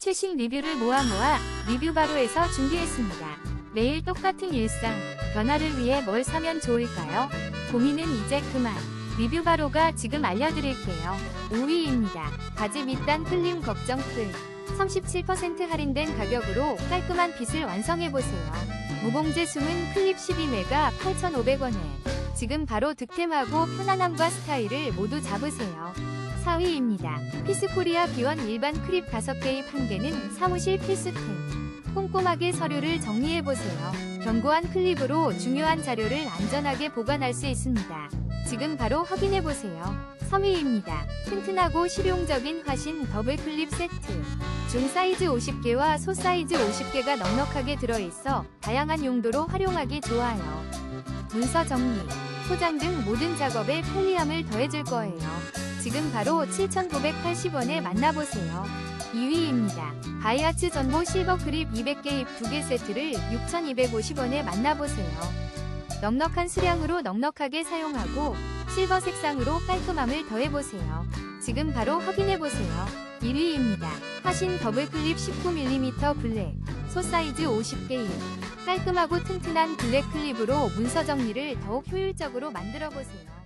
최신 리뷰를 모아 모아 리뷰 바로에서 준비했습니다. 매일 똑같은 일상, 변화를 위해 뭘 사면 좋을까요? 고민은 이제 그만. 리뷰 바로가 지금 알려드릴게요. 5위입니다. 바지 밑단 클림 걱정 풀. 37% 할인된 가격으로 깔끔한 빗을 완성해보세요. 무봉제 숨은 클립 12매가 8,500원에 지금 바로 득템하고 편안함과 스타일을 모두 잡으세요. 4위입니다. 피스코리아 비원 일반 크립 5개입 1개는 사무실 필수템. 꼼꼼하게 서류를 정리해보세요. 견고한 클립으로 중요한 자료를 안전하게 보관할 수 있습니다. 지금 바로 확인해보세요. 3위입니다. 튼튼하고 실용적인 화신 더블 클립 세트. 중 사이즈 50개와 소 사이즈 50개가 넉넉하게 들어있어 다양한 용도로 활용하기 좋아요. 문서 정리, 포장 등 모든 작업에 편리함을 더해줄 거예요. 지금 바로 7,980원에 만나보세요. 2위입니다. 바이아츠 전보 실버 크립 200개 입 2개 세트를 6,250원에 만나보세요. 넉넉한 수량으로 넉넉하게 사용하고 실버 색상으로 깔끔함을 더해보세요. 지금 바로 확인해보세요. 1위입니다. 하신 더블 클립 19mm 블랙, 소 사이즈 50개입. 깔끔하고 튼튼한 블랙 클립으로 문서 정리를 더욱 효율적으로 만들어 보세요.